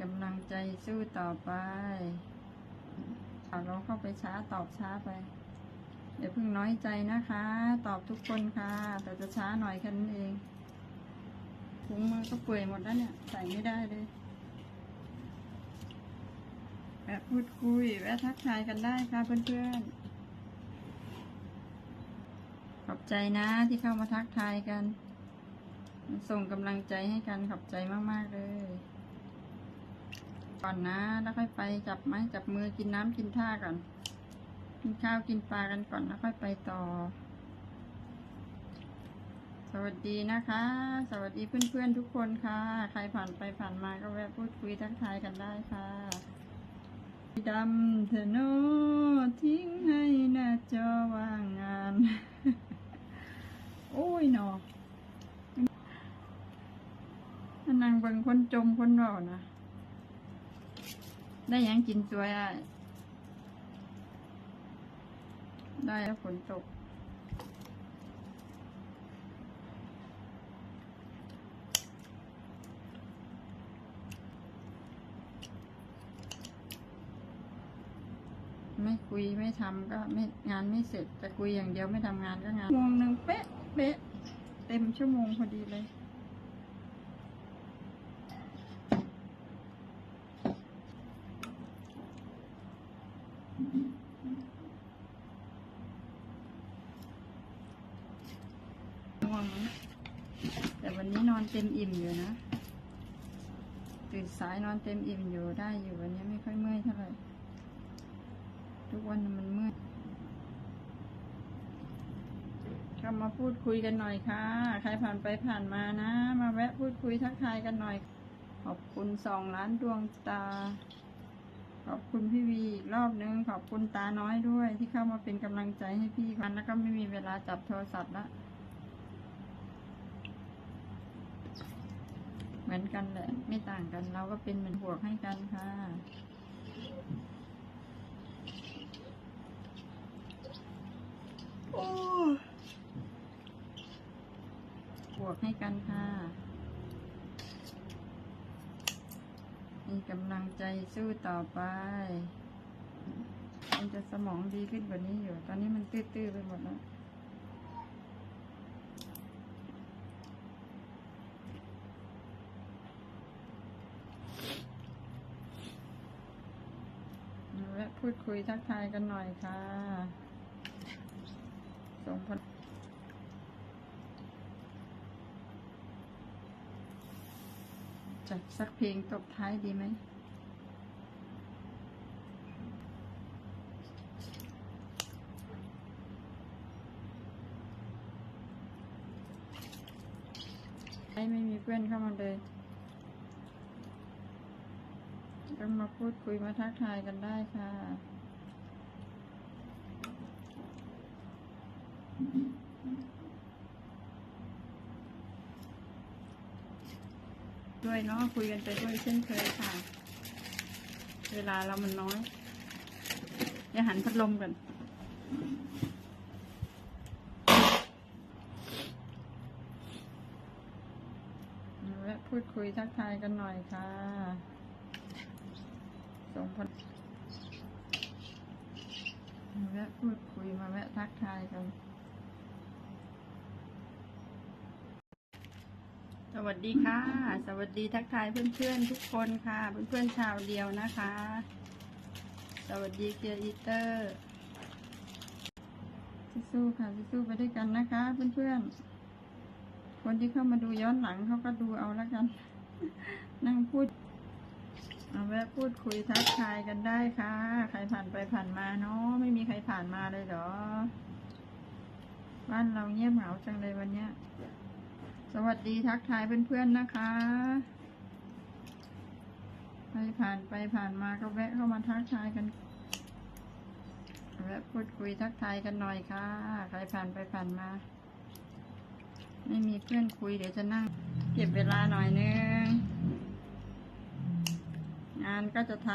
กำลังใจสู้ต่อไปเราเข้าไปช้าตอบช้าไปอย่าเพิ่งน้อยใจนะคะ ตอบทุกคนค่ะ แต่จะช้าหน่อยแค่นั้นเองถุงมือก็เปื่อยหมดแล้วเนี่ย ใส่ไม่ได้เลยแวะพูดคุยแวะทักทายกันได้ค่ะเพื่อนๆ ขอบใจนะที่เข้ามาทักทายกัน ส่งกำลังใจให้กันขอบใจมากๆเลย ก่อนนะ แล้วค่อยไปจับไม้จับมือกินน้ำกินท่าก่อน กินข้าวกินปลากันก่อนแล้วค่อยไปต่อ สวัสดีนะคะ สวัสดีเพื่อนๆทุกคนค่ะ ใครผ่านไปผ่านมาก็แวะพูดคุยทักทายกันได้ค่ะดำเธอโนทิ้งให้หน้าจอว่างงาน โอ้ยหนอถ้านางเบิ่งคนจมคนรอนะ ได้ยังกินสวยอะได้แล้วฝนตก ไม่คุยไม่ทำก็ไม่งานไม่เสร็จจะคุยอย่างเดียวไม่ทำงานก็งานชั่วโมงหนึ่งเป๊ะเป๊ะเต็มชั่วโมงพอดีเลย ง่วงแต่วันนี้นอนเต็มอิ่มอยู่นะ ตื่นสายนอนเต็มอิ่มอยู่ได้อยู่วันนี้ไม่ค่อยเมื่อยเท่าไหร่ ทุกวันมันเมื่อยก็มาพูดคุยกันหน่อยค่ะ ใครผ่านไปผ่านมานะ มาแวะพูดคุยทักทายกันหน่อย ขอบคุณสองล้านดวงตา ขอบคุณพี่วีอีกรอบนึง ขอบคุณตาน้อยด้วย ที่เข้ามาเป็นกำลังใจให้พี่กันแล้วก็ไม่มีเวลาจับโทรศัพท์ละเหมือนกันแหละ ไม่ต่างกันเราก็เป็นเหมือนบวกให้กันค่ะโอ้บวกให้กันค่ะ มีกำลังใจสู้ต่อไปมันจะสมองดีขึ้นกว่านี้อยู่ ตอนนี้มันตื้อๆไปหมดแล้วแวะพูดคุยทักทายกันหน่อยค่ะ ส่งผ จัดสักเพลงตบท้ายดีไหมไม่มีเพื่อนเข้ามาเลยก็มาพูดคุยมาทักทายกันได้ค่ะ ด้วยเนาะคุยกันไปด้วยเช่นเคยค่ะ เวลาเรามันน้อยอย่าหันพัดลมกันแวะพูดคุยทักทายกันหน่อยค่ะส่งผลแวะพูดคุยมาแวะทักทายกัน สวัสดีค่ะ สวัสดีทักทายเพื่อนๆทุกคนค่ะ เพื่อนๆชาวเดียวนะคะ สวัสดีเกียร์อีเตอร์สู้ค่ะสู้ไปด้วยกันนะคะ เพื่อนๆ คนที่เข้ามาดูย้อนหลังเขาก็ดูเอาแล้วกัน นั่งพูดเอาแวะพูดคุยทักทายกันได้ค่ะ ใครผ่านไปผ่านมาเนาะไม่มีใครผ่านมาเลยเหรอบ้านเราเงียบเหงาจังเลยวันเนี้ย สวัสดีทักทายเพื่อนๆนะคะใครผ่านไปผ่านมาก็แวะเข้ามาทักทายกันแวะพูดคุยทักทายกันหน่อยค่ะ ใครผ่านไปผ่านมา ไม่มีเพื่อนคุยเดี๋ยวจะนั่ง เก็บเวลาหน่อยนึง งานก็จะท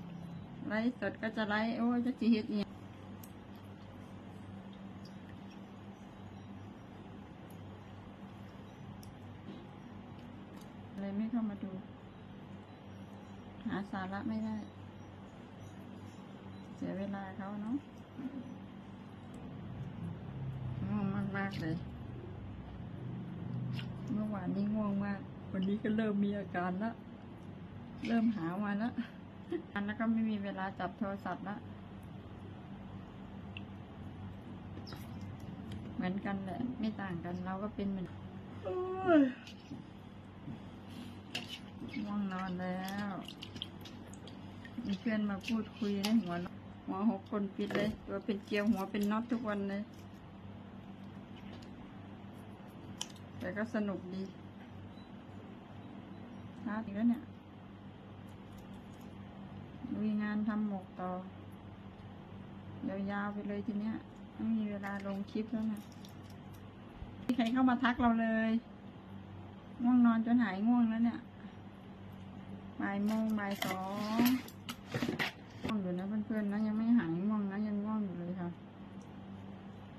ำไลฟ์สดก็จะไลฟ์โอ้ยจะจีฮ็ดเนี่ย เข้ามาดู หาสาระไม่ได้ เสียเวลาเขาเนาะง่วงมากๆเลย เมื่อวานนี้ง่วงมาก วันนี้ก็เริ่มมีอาการละ เริ่มหาวมาล้วอันแล้วก็ไม่มีเวลาจับโทรศัพท์ละ เหมือนกันแหละ ไม่ต่างกันเราก็เป็นเหมือน ง่วงนอนแล้ว มีเพื่อนมาพูดคุยได้หัวหัวหกคนปิดเลย ตัวเป็นเกลียวหัวเป็นน็อตทุกวันเลย แต่ก็สนุกดีช้าอีกแล้วเนี่ยลุยงานทำหมกต่อยาวๆไปเลยทีเนี้ยไม่มีเวลาลงคลิปแล้วนะมีใครเข้ามาทักเราเลย ง่วงนอนจนหายง่วงแล้วเนี่ย บ่ายโมงบ่ายสองง่วงอยู่นะเพื่อนๆนะยังไม่หายง่วงนะยังง่วงอยู่เลยค่ะ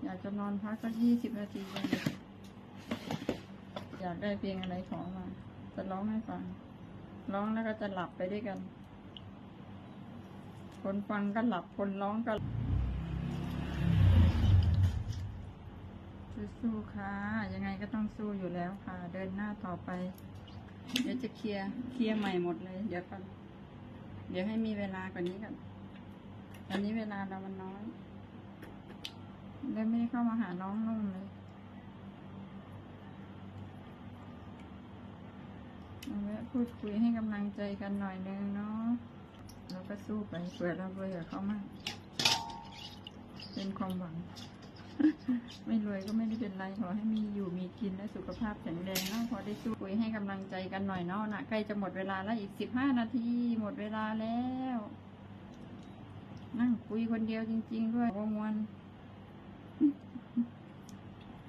อยากจะนอนพักสักยี่สิบนาทีอยากได้เพลงอะไรขอมา จะร้องให้ฟัง ร้องแล้วก็จะหลับไปด้วยกัน คนฟังก็หลับคนร้องก็สู้ๆค่ะ ยังไงก็ต้องสู้อยู่แล้วค่ะ เดินหน้าต่อไป เดี๋ยวจะเคลียร์เคลียร์ใหม่หมดเลย เดี๋ยวก่อนเดี๋ยวให้มีเวลากว่านี้กันตอนนี้เวลาเรามันน้อยเลยไม่ได้เข้ามาหาน้องนุ่มเลยเอาแวะพูดคุยให้กำลังใจกันหน่อยนึงเนาะเราก็สู้ไปเผื่อเราเบื่อเขามาก เป็นความหวัง ไม่รวยก็ไม่ได้เป็นไรขอให้มีอยู่มีกินและสุขภาพแข็งแรงเนาะพอได้สู้คุยให้กำลังใจกันหน่อยเนาะนะใกล้จะหมดเวลาแล้วอีกสิบห้านาทีหมดเวลาแล้ว นั่งคุยคนเดียวจริง ๆ ด้วยวมวน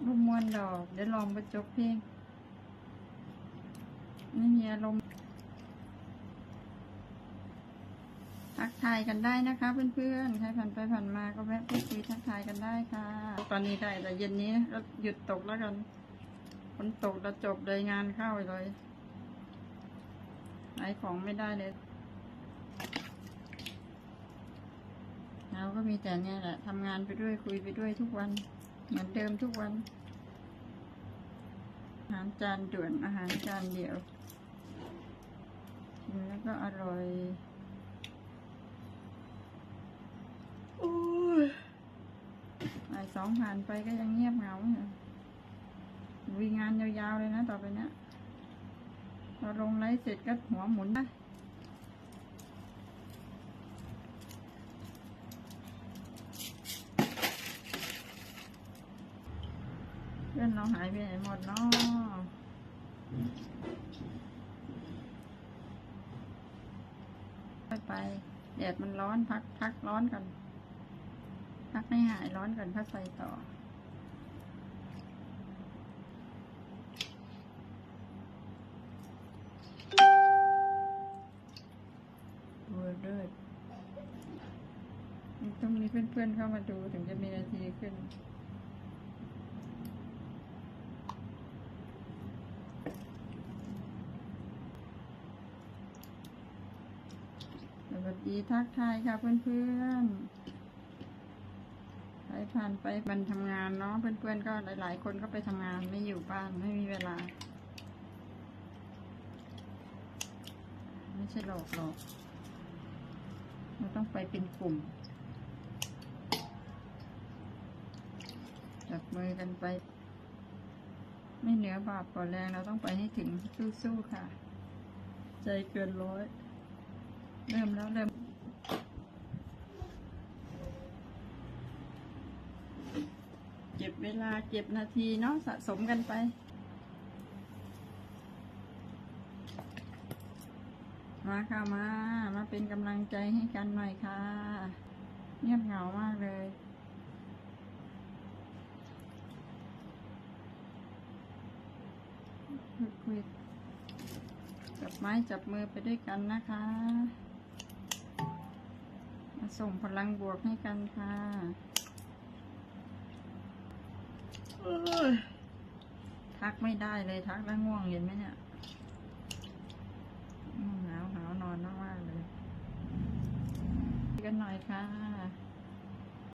ว่ามวนดอกเดี๋ยวลองไปจบเพลงไม่มีอารมณ์ ทักทายกันได้นะคะ เพื่อนๆ ใครผ่านไปผ่านมาก็แวะพูดคุยทักทายกันได้ค่ะ ตอนนี้ได้แต่เย็นนี้ก็หยุดตกแล้วกันฝนตกแล้วจบเลยงานเข้าเลยขายของไม่ได้เลยเราก็มีแต่เนี่ยแหละทำงานไปด้วยคุยไปด้วยทุกวัน เหมือนเดิมทุกวัน อาหารจานด่วนอาหารจานเดียวกินแล้วก็อร่อย โอ้ยบ่าย สองผ่านไปก็ยังเงียบเหงาอยู่วีงานยาวๆเลยนะต่อไปเนี้ยพอลงไลฟ์เสร็จก็หัวหมุนนะเพื่อนเราหายไปไหนหมดเนาะไปไปแดดมันร้อนพักพักร้อนกัน พักให้หายร้อนก่อนพักใส่ต่อตัวเลิศต้องมีเพื่อนๆเข้ามาดูถึงจะมีนาทีขึ้นสวัสดีทักทายค่ะเพื่อนๆ ใครผ่านไปบันทำงานเนาะเพื่อนๆก็หลายๆ คนก็ไปทำงานไม่อยู่บ้านไม่มีเวลา ไม่ใช่หลอกหรอกเราต้องไปเป็นกลุ่มจับมือกันไป ไม่เหนือบาปกว่าแรงเราต้องไปให้ถึงสู้ๆค่ะ ใจเกินร้อย เริ่มแล้วเริ่ม เก็บเว ลาเก็บนาทีเนาะสะสมกันไป มาค่ะมา มาเป็นกำลังใจให้กันหน่อยค่ะ เงียบเหงามากเลยคุยจับไม้จับมือไปด้วยกันนะคะ มาส่งพลังบวกให้กันค่ะ ทักไม่ได้เลยทักแล้วง่วงเห็นไหมเนี่ยหนาวหนาวนอนมากๆเลย กันหน่อยค่ะ